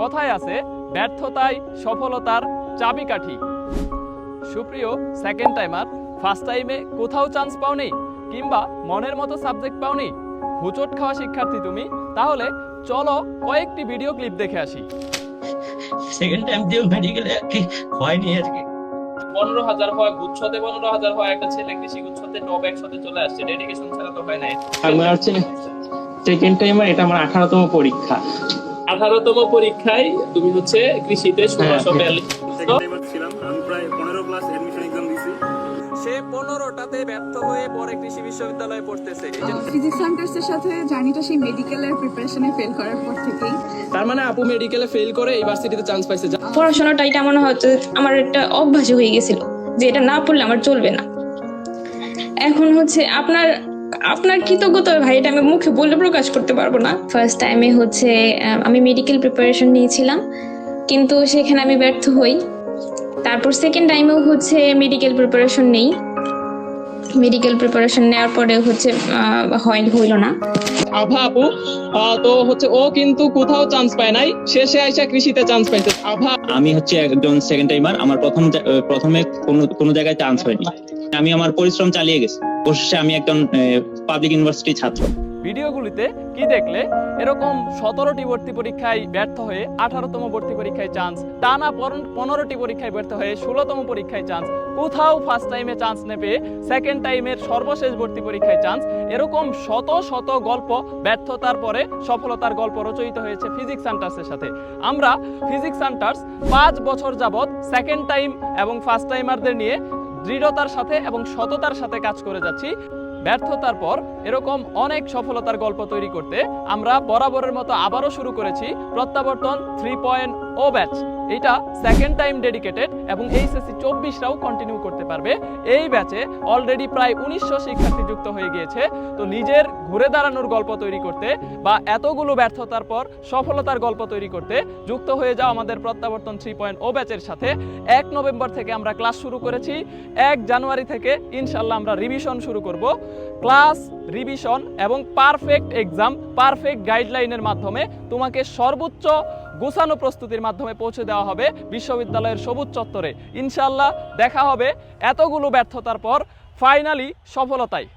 কথায় আছে ব্যর্থতাই সফলতার চাবিকাঠি। সুপ্রিয় সেকেন্ড টাইমার ফার্স্ট টাইমে কোথাও চান্স পাওনি কিংবা মনের মতো সাবজেক্ট পাওনি হুচট খাওয়া শিক্ষার্থী তুমি তাহলে চলো কয়েকটি ভিডিও ক্লিপ দেখে আসি। সেকেন্ড টাইম দিয়েও মেডিকেলে আর কি হয়নি আর কি। পনেরো হাজার হয় গুচ্ছতে পনেরো হাজার হয় একটা ছেলে কৃষি গুচ্ছতে টপ একসাথে চলে আসছে। ডেডিকেশন ছাড়া তো হয় না আমার হচ্ছে সেকেন্ড টাইমার এটা আমার আঠারোতম পরীক্ষা। আঠারোতম পরীক্ষায় তুমি হচ্ছে কৃষিতে ষোলোশো বিয়াল্লিশ সেকেন্ড টাইমার ছিলাম। আমি প্রায় পনেরো ক্লাস অ্যাডমিশন এক্সাম দিছি। সে পনেরোটাতে ব্যর্থ হয়ে পরে কৃষি বিশ্ববিদ্যালয়ে পড়তেছে। ফিজিক্স সায়েন্টার্সের সাথে জার্নিটা সেই মেডিকেলের প্রিপারেশনে ফেল করার পর থেকেই। তার মানে আপু মেডিকেলে ফেল করে ইউনিভার্সিটিতে চান্স পাইছে। পড়াশোনাটা এটা মনে হচ্ছে আমার একটা অভ্যাস হয়ে গেছিল যে এটা না পড়লে আমার চলবে না। এখন হচ্ছে আপনার আপনার কৃতজ্ঞতা ভাই এটা আমি মুখে বলে প্রকাশ করতে পারব না। ফার্স্ট টাইমে হচ্ছে আমি মেডিকেল প্রিপারেশন নিয়েছিলাম কিন্তু সেখানে আমি ব্যর্থ হই। তারপর সেকেন্ড টাইমেও হচ্ছে মেডিকেল প্রিপারেশন নেই। মেডিকেল প্রিপারেশন নেওয়ার পরে হচ্ছে আহ, হয় হইল না। আভা আপু তো হচ্ছে ও কিন্তু কোথাও চান্স পায় নাই শেষে আইসা কৃষিতে চান্স পাইছে আভা আমি হচ্ছে একজন সেকেন্ড টাইমার আমার প্রথম প্রথমে কোনো কোনো জায়গায় চান্স হয়নি। আমি আমার পরিশ্রম চালিয়ে গেছি। অবশেষে আমি একজন পাবলিক ইউনিভার্সিটি ছাত্র। ভিডিওগুলিতে কি দেখলে, এরকম সতেরোটি ভর্তি পরীক্ষায় ব্যর্থ হয়ে আঠারোতম ভর্তি পরীক্ষায় চান্স টানা পনেরোটি পরীক্ষায় ব্যর্থ হয়ে ষোলোতম পরীক্ষায় চান্স কোথাও ফার্স্ট টাইমে চান্স নেবে সেকেন্ড টাইমের সর্বশেষ ভর্তি পরীক্ষায় চান্স এরকম শত শত গল্প ব্যর্থতার পরে সফলতার গল্প রচয়িত হয়েছে ফিজিক্স সেন্টার্সের সাথে। আমরা ফিজিক্স সেন্টার্স পাঁচ বছর যাবৎ সেকেন্ড টাইম এবং ফার্স্ট টাইমারদের নিয়ে দৃঢ়তার সাথে এবং সততার সাথে কাজ করে যাচ্ছি। ব্যর্থতার পর এরকম অনেক সফলতার গল্প তৈরি করতে আমরা বরাবরের মতো আবারও শুরু করেছি প্রত্যাবর্তন থ্রি পয়েন্ট ও ব্যাচ। এটা সেকেন্ড টাইম ডেডিকেটেড এবং এইচএসসি চব্বিশরাও কন্টিনিউ করতে পারবে। এই ব্যাচে অলরেডি প্রায় উনিশশো শিক্ষার্থী যুক্ত হয়ে গিয়েছে। তো নিজের ঘুরে দাঁড়ানোর গল্প তৈরি করতে বা এতগুলো ব্যর্থতার পর সফলতার গল্প তৈরি করতে যুক্ত হয়ে যাও আমাদের প্রত্যাবর্তন থ্রি পয়েন্ট ও ব্যাচের সাথে। এক নভেম্বর থেকে আমরা ক্লাস শুরু করেছি। এক জানুয়ারি থেকে ইনশাল্লাহ আমরা রিভিশন শুরু করব। ক্লাস, রিভিশন এবং পারফেক্ট এক্সাম, পারফেক্ট গাইডলাইনের মাধ্যমে তোমাকে সর্বোচ্চ গোছানো প্রস্তুতির মাধ্যমে পৌঁছে দেওয়া হবে বিশ্ববিদ্যালয়ের সবুজ চত্বরে। ইনশাল্লাহ দেখা হবে এতগুলো ব্যর্থতার পর ফাইনালি সফলতায়।